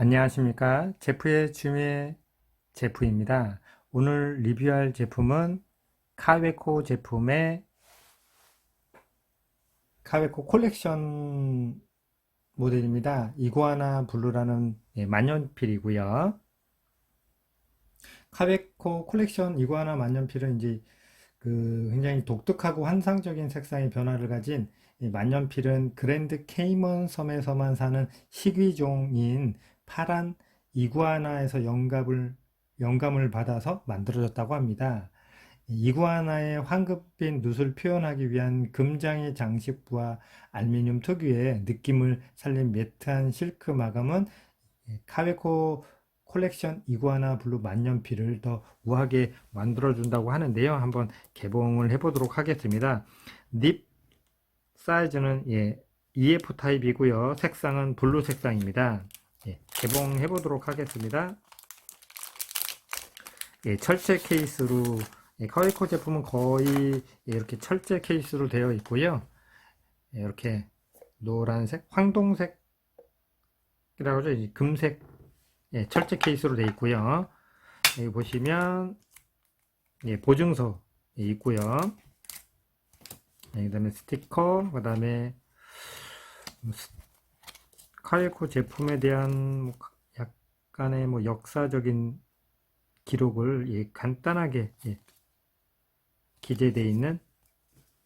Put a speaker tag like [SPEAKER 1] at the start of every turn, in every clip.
[SPEAKER 1] 안녕하십니까? 제프의 주미의 제프입니다. 오늘 리뷰할 제품은 카웨코 제품의 카웨코 콜렉션 모델입니다. 이구아나 블루라는 예, 만년필이고요. 카웨코 콜렉션 이구아나 만년필은 이제 그 굉장히 독특하고 환상적인 색상의 변화를 가진 이 만년필은 그랜드 케이먼 섬에서만 사는 희귀종인 파란 이구아나에서 영감을, 영감을 받아서 만들어졌다고 합니다. 이구아나의 황급빛 눕을 표현하기 위한 금장의 장식부와 알루미늄 특유의 느낌을 살린 매트한 실크 마감은 카웨코 콜렉션 이구아나 블루 만년필을 더 우아하게 만들어준다고 하는데요. 한번 개봉을 해보도록 하겠습니다. 닙 사이즈는 예, EF 타입이고요. 색상은 블루 색상입니다. 예, 개봉해 보도록 하겠습니다. 예, 철제 케이스로 예, 카웨코 제품은 거의 예, 이렇게 철제 케이스로 되어 있고요. 예, 이렇게 노란색, 황동색이라고 하죠. 이 금색 예, 철제 케이스로 되어 있고요. 여기 보시면 예, 보증서 예, 있고요. 예, 그 다음에 스티커, 그 다음에 카이코 제품에 대한 뭐 약간의 뭐 역사적인 기록을 예, 간단하게 예, 기재되어 있는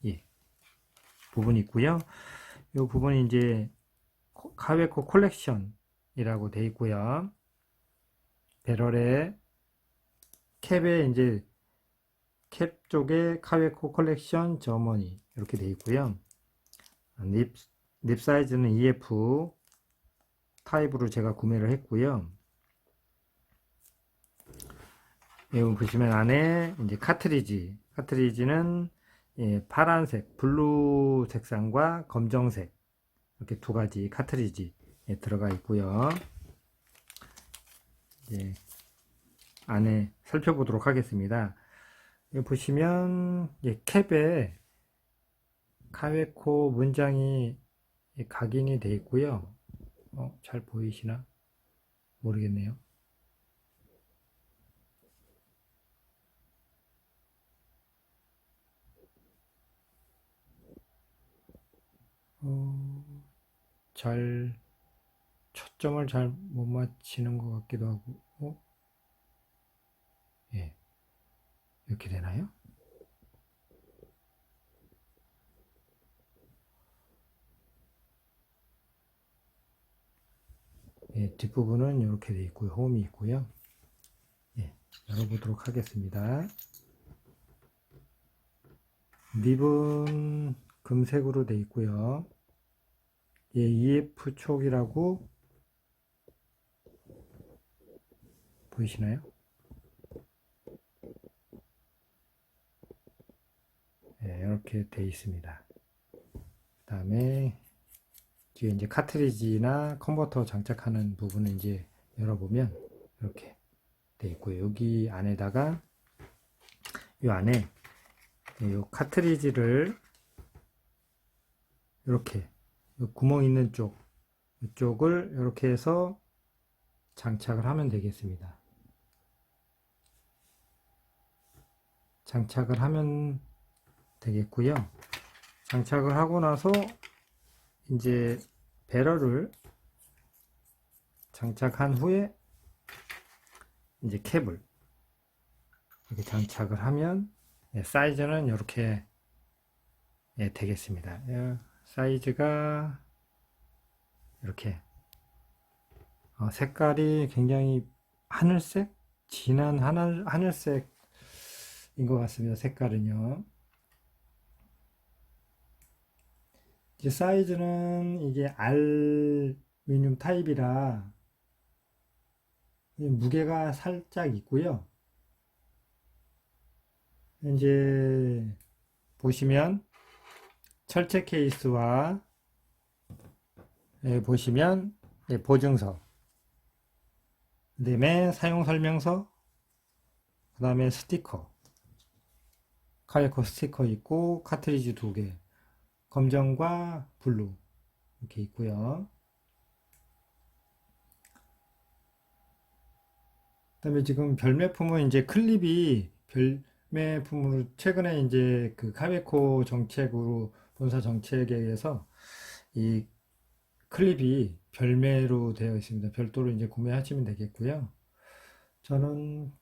[SPEAKER 1] 예, 부분이 있고요. 이 부분이 이제 카웨코 콜렉션이라고 되어 있고요. 배럴에 캡에 이제 캡 쪽에 카웨코 콜렉션 저머니 이렇게 되어 있고요. 립, 립 사이즈는 EF 타입으로 제가 구매를 했고요. 여기 보시면 안에 이제 카트리지, 카트리지는 예, 파란색, 블루 색상과 검정색 이렇게 두 가지 카트리지 예, 들어가 있고요. 예, 안에 살펴보도록 하겠습니다. 여기 보시면 예, 캡에 카웨코 문장이 각인이 되어 있고요. 어, 잘 보이시나? 모르겠네요. 어, 잘, 초점을 잘 못 맞히는 것 같기도 하고, 어? 예. 이렇게 되나요? 예, 뒷부분은 이렇게 되어 있고요. 홈이 있고요. 예, 열어보도록 하겠습니다. 립은 금색으로 되어 있고요. 예, EF 촉이라고 보이시나요? 예, 이렇게 되어 있습니다. 그 다음에 뒤에 이제 카트리지나 컨버터 장착하는 부분을 이제 열어보면 이렇게 돼 있고요. 여기 안에다가 이 안에 이 카트리지를 이렇게 구멍 있는 쪽 이쪽을 이렇게 해서 장착을 하면 되겠습니다. 장착을 하면 되겠고요. 장착을 하고 나서 이제 배럴을 장착한 후에 이제 캡을 이렇게 장착을 하면 예, 사이즈는 이렇게 예, 되겠습니다. 예, 사이즈가 이렇게 어, 색깔이 굉장히 하늘색 진한 하늘 하늘색인 것 같습니다. 색깔은요. 이제 사이즈는 이게 알루미늄 타입이라 무게가 살짝 있고요. 이제 보시면 철제 케이스와 예, 보시면 예, 보증서 그 다음에 사용 설명서 그 다음에 스티커 카이코 스티커 있고 카트리지 두개 검정과 블루 이렇게 있고요. 그다음에 지금 별매품은 이제 클립이 별매품으로 최근에 이제 그 카베코 정책으로 본사 정책에 의해서 이 클립이 별매로 되어 있습니다. 별도로 이제 구매하시면 되겠고요. 저는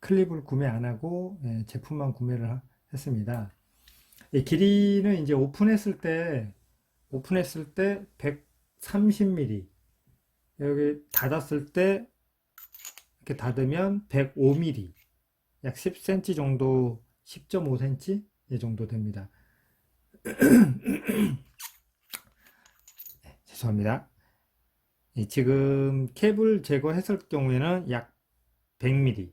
[SPEAKER 1] 클립을 구매 안 하고 예, 제품만 구매를 하- 했습니다. 이 길이는 이제 오픈했을 때 오픈했을 때 130mm 여기 닫았을 때 이렇게 닫으면 105mm 약 10cm 정도 10.5cm 이 정도 됩니다. 네, 죄송합니다. 이 지금 캡을 제거했을 경우에는 약 100mm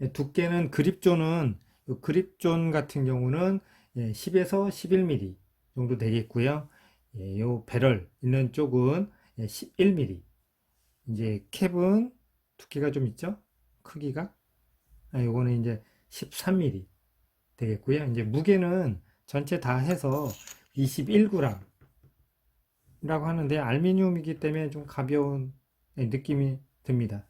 [SPEAKER 1] 예, 두께는 그립존은 요 그립존 같은 경우는 예, 10에서 11mm 정도 되겠고요. 예, 요 배럴 있는 쪽은 예, 11mm. 이제 캡은 두께가 좀 있죠? 크기가. 아, 요거는 이제 13mm 되겠고요. 이제 무게는 전체 다 해서 21g 이라고 하는데 알루미늄이기 때문에 좀 가벼운 예, 느낌이 듭니다.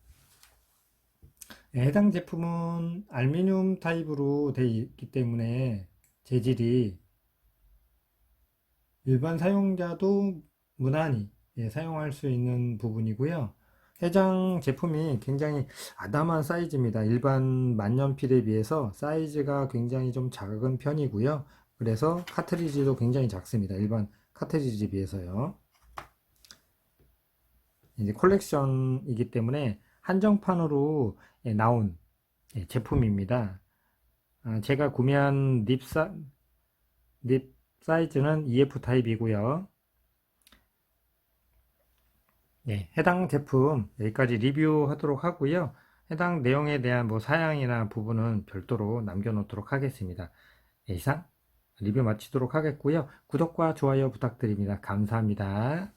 [SPEAKER 1] 네, 해당 제품은 알루미늄 타입으로 되어 있기 때문에 재질이 일반 사용자도 무난히 예, 사용할 수 있는 부분이고요. 해당 제품이 굉장히 아담한 사이즈입니다. 일반 만년필에 비해서 사이즈가 굉장히 좀 작은 편이고요. 그래서 카트리지도 굉장히 작습니다. 일반 카트리지에 비해서요. 이제 콜렉션이기 때문에 한정판으로 예, 나온 예, 제품입니다. 아, 제가 구매한 립, 사, 립 사이즈는 EF 타입이고요. 네, 해당 제품 여기까지 리뷰하도록 하고요. 해당 내용에 대한 뭐 사양이나 부분은 별도로 남겨놓도록 하겠습니다. 네, 이상 리뷰 마치도록 하겠고요. 구독과 좋아요 부탁드립니다. 감사합니다.